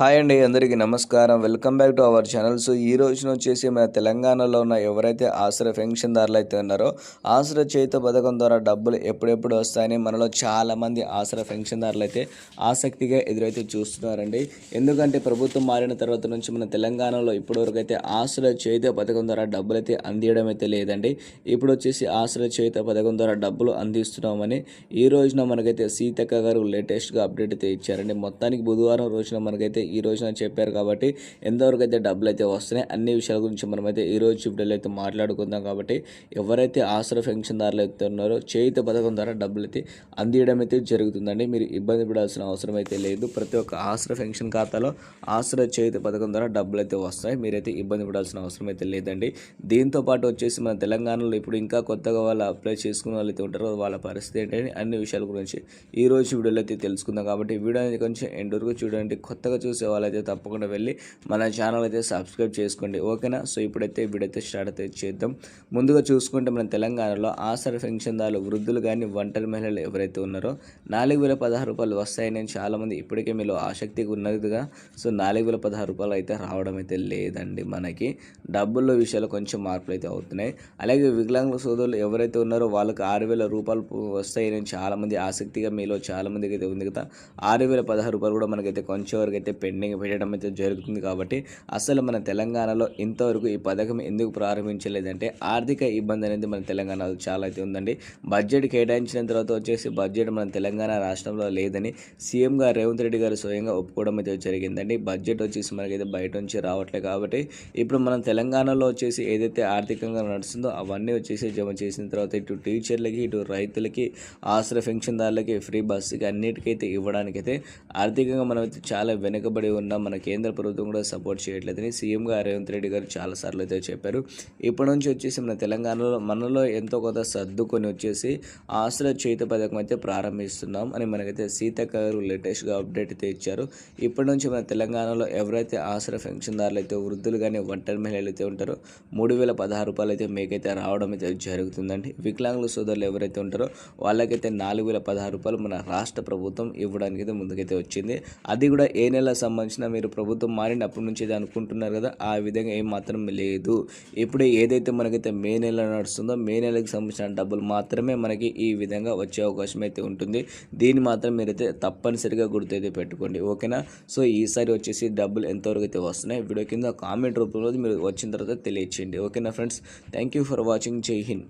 Hi అండి అందరికీ నమస్కారం. Welcome back to our channel. So ఈ రోజున వచ్చేసి మన తెలంగాణలో ఉన్న ఎవరైతే ఆశ్రయ పెన్షన్దారులు అయితే ఉన్నారో ఆశ్రయ చేత పథకం ద్వారా డబ్బులు ఎప్పుడెప్పుడు వస్తాయని మనలో చాలామంది ఆశ్రయ పెన్షన్దారులు అయితే ఆసక్తిగా ఎదురైతే చూస్తున్నారండి. ఎందుకంటే ప్రభుత్వం మారిన తర్వాత నుంచి మన తెలంగాణలో ఇప్పటివరకు అయితే ఆశ్రయ చేత పథకం ద్వారా డబ్బులు అయితే అందియడం అయితే లేదండి. ఇప్పుడు వచ్చేసి ఆశ్రయ చేత పథకం ద్వారా డబ్బులు అందిస్తున్నామని ఈ రోజున మనకైతే సీతక్క గారు లేటెస్ట్గా అప్డేట్ అయితే ఇచ్చారండి. మొత్తానికి బుధవారం రోజున మనకైతే ఈ రోజున చెప్పారు కాబట్టి ఎంతవరకు అయితే డబ్బులు అయితే వస్తున్నాయి అన్ని విషయాల గురించి మనమైతే ఈ రోజు వీడియోలో అయితే మాట్లాడుకుందాం కాబట్టి ఎవరైతే ఆశ్రయ పెన్షన్దారులు అయితే ఉన్నారో చేయిత పథకం ద్వారా డబ్బులు అయితే అందియడం అయితే జరుగుతుందండి. మీరు ఇబ్బంది పడాల్సిన అవసరం అయితే లేదు. ప్రతి ఒక్క ఆశ్రయ పెన్షన్ ఖాతాలో ఆశ్రయ చేయిత పథకం ద్వారా డబ్బులు అయితే వస్తాయి మీరైతే ఇబ్బంది పడాల్సిన అవసరం అయితే లేదండి. దీంతో పాటు వచ్చేసి మన తెలంగాణలో ఇప్పుడు ఇంకా కొత్తగా వాళ్ళు అప్లై చేసుకున్న వాళ్ళు అయితే ఉంటారో వాళ్ళ పరిస్థితి ఏంటని అన్ని విషయాల గురించి ఈ రోజు వీడియోలో అయితే తెలుసుకుందాం కాబట్టి వీడియో కొంచెం ఎండ్ వరకు చూడండి. కొత్తగా చూసి వాళ్ళైతే తప్పకుండా వెళ్ళి మన ఛానల్ అయితే సబ్స్క్రైబ్ చేసుకోండి. ఓకేనా? సో ఇప్పుడైతే వీడైతే స్టార్ట్ అయితే చేద్దాం. ముందుగా చూసుకుంటే మన తెలంగాణలో ఆసర పెన్షన్దారులు వృద్ధులు కానీ ఒంటరి మహిళలు ఎవరైతే ఉన్నారో నాలుగు వేల పదహారు రూపాయలు వస్తాయని చాలామంది ఇప్పటికే మీలో ఆసక్తిగా ఉన్నదిగా సో నాలుగు వేల పదహారు రూపాయలు అయితే రావడం అయితే లేదండి మనకి. డబ్బుల్లో విషయాలు కొంచెం మార్పులు అయితే అవుతున్నాయి. అలాగే వికలాంగుల సోదరులు ఎవరైతే ఉన్నారో వాళ్ళకి ఆరు వేల రూపాయలు వస్తాయని చాలామంది ఆసక్తిగా మీలో చాలామందికి అయితే ఉంది కదా. ఆరు వేల పదహారు రూపాయలు కూడా మనకైతే కొంచెం వరకు అయితే పెండింగ్ పెట్టడం అయితే జరుగుతుంది కాబట్టి అసలు మన తెలంగాణలో ఇంతవరకు ఈ పథకం ఎందుకు ప్రారంభించలేదంటే ఆర్థిక ఇబ్బంది అనేది మన తెలంగాణలో చాలా అయితే ఉందండి. బడ్జెట్ కేటాయించిన తర్వాత వచ్చేసి బడ్జెట్ మన తెలంగాణ రాష్ట్రంలో లేదని సీఎం గారు రేవంత్ రెడ్డి గారు స్వయంగా ఒప్పుకోవడం అయితే జరిగిందండి. బడ్జెట్ వచ్చేసి మనకైతే బయట నుంచి రావట్లేదు కాబట్టి ఇప్పుడు మనం తెలంగాణలో వచ్చేసి ఏదైతే ఆర్థికంగా నడుస్తుందో అవన్నీ వచ్చేసి జమ చేసిన తర్వాత ఇటు టీచర్లకి ఇటు రైతులకి ఆశ్రయ పెన్షన్దారులకి ఫ్రీ బస్సుకి అన్నిటికైతే ఇవ్వడానికైతే ఆర్థికంగా మనం అయితే చాలా వెనుకబడి ఉన్నాం మన కేంద్ర ప్రభుత్వం కూడా సపోర్ట్ చేయట్లేదని సీఎంగా అరవింత్ రేవంత్ రెడ్డి గారు చాలాసార్లు అయితే చెప్పారు. ఇప్పటి నుంచి వచ్చేసి మన తెలంగాణలో మనలో ఎంతో కొంత సర్దుకొని వచ్చేసి ఆశ్రయ చేతి పథకం అయితే ప్రారంభిస్తున్నాం అని మనకైతే సీతక్క గారు లేటెస్ట్గా అప్డేట్ అయితే ఇచ్చారు. ఇప్పటి నుంచి మన తెలంగాణలో ఎవరైతే ఆశ్రయ పెన్షన్దారులు అయితే వృద్ధులు కానీ ఒంటరి మహిళలు అయితే ఉంటారో మూడు వేల పదహారు రూపాయలు అయితే మీకైతే రావడం అయితే జరుగుతుందండి. వికలాంగుల సోదరులు ఎవరైతే ఉంటారో వాళ్ళకైతే నాలుగు వేల పదహారు రూపాయలు మన రాష్ట్ర ప్రభుత్వం ఇవ్వడానికి అయితే ముందుకైతే వచ్చింది. అది కూడా ఏ నెల సంబంధించిన మీరు ప్రభుత్వం మారినప్పటి నుంచి ఇది అనుకుంటున్నారు కదా ఆ విధంగా ఏం మాత్రం లేదు. ఇప్పుడు ఏదైతే మనకైతే మే నెల నడుస్తుందో మే నెలకు సంబంధించిన డబ్బులు మాత్రమే మనకి ఈ విధంగా వచ్చే అవకాశం అయితే ఉంటుంది. దీన్ని మాత్రం మీరైతే తప్పనిసరిగా గుర్తైతే పెట్టుకోండి. ఓకేనా? సో ఈసారి వచ్చేసి డబ్బులు ఎంతవరకు అయితే వస్తున్నాయి వీడియో కింద కామెంట్ రూపంలో మీరు వచ్చిన తర్వాత తెలియచేయండి. ఓకేనా friends? Thank you for watching. Jai Hind.